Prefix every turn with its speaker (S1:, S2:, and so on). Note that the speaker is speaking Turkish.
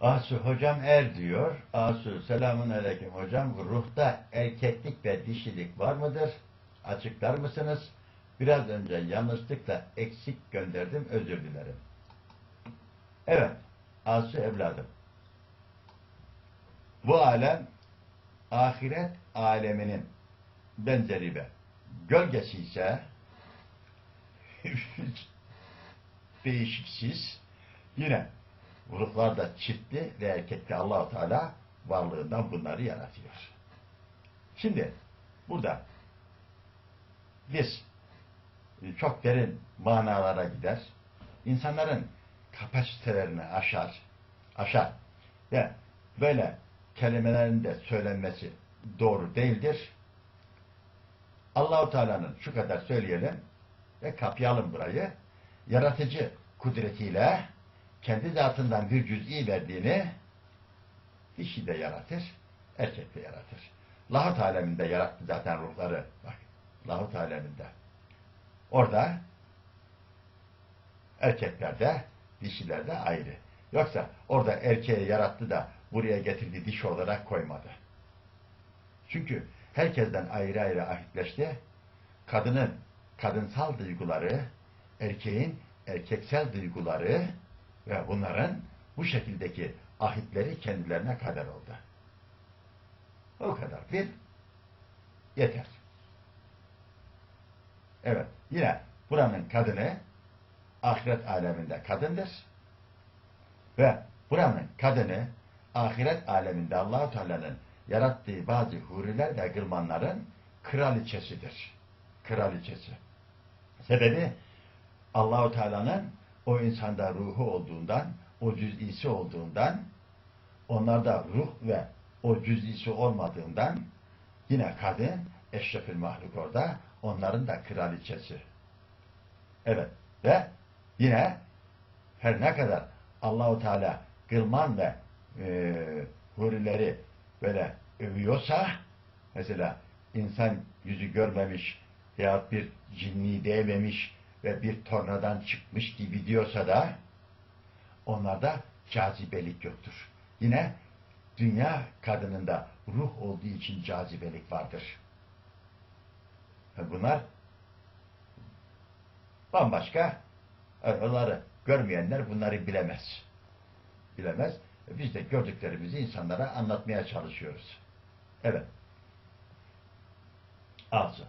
S1: Asu hocam er diyor. Asu selamun aleyküm hocam. Ruhta erkeklik ve dişilik var mıdır? Açıklar mısınız? Biraz önce yanlışlıkla eksik gönderdim. Özür dilerim. Evet. Asu evladım. Bu alem ahiret aleminin benzeri ve gölgesi ise değişiksiz yine ruhlar da çiftli ve erkekli Allahu Teala varlığından bunları yaratıyor. Şimdi burada biz çok derin manalara gider. insanların kapasitelerini aşar, aşar ve böyle kelimelerin de söylenmesi doğru değildir. Allahu Teala'nın şu kadar söyleyelim ve kapayalım burayı. Yaratıcı kudretiyle kendi zatından bir cüz'i verdiğini dişi de yaratır, erkek de yaratır. Lahut aleminde yarattı zaten ruhları. Bak, lahut aleminde. Orada erkeklerde, dişilerde ayrı. Yoksa orada erkeği yarattı da buraya getirdi dişi olarak koymadı. Çünkü herkesten ayrı ayrı ahitleşti. Kadının kadınsal duyguları, erkeğin erkeksel duyguları ve bunların bu şekildeki ahitleri kendilerine kader oldu. O kadar. Bir, yeter. Evet, yine buranın kadını ahiret aleminde kadındır. Ve buranın kadını ahiret aleminde allah Teala'nın yarattığı bazı huriler ve gılmanların kraliçesidir. Kraliçesi. Sebebi Allahu Teala'nın o insanda ruhu olduğundan, o cüz'isi olduğundan, onlarda ruh ve o cüz'isi olmadığından yine kadın eşrefül mahluk orada, onların da kraliçesi. Evet ve yine her ne kadar Allahu Teala Gılman ve e, hurileri böyle övüyorsa mesela insan yüzü görmemiş veyahut bir cinni değmemiş ve bir tornadan çıkmış gibi diyorsa da onlarda cazibelik yoktur. Yine dünya kadınında ruh olduğu için cazibelik vardır. Bunlar bambaşka onları görmeyenler bunları bilemez. Bilemez. Biz de gördüklerimizi insanlara anlatmaya çalışıyoruz. Evet. Ağzı.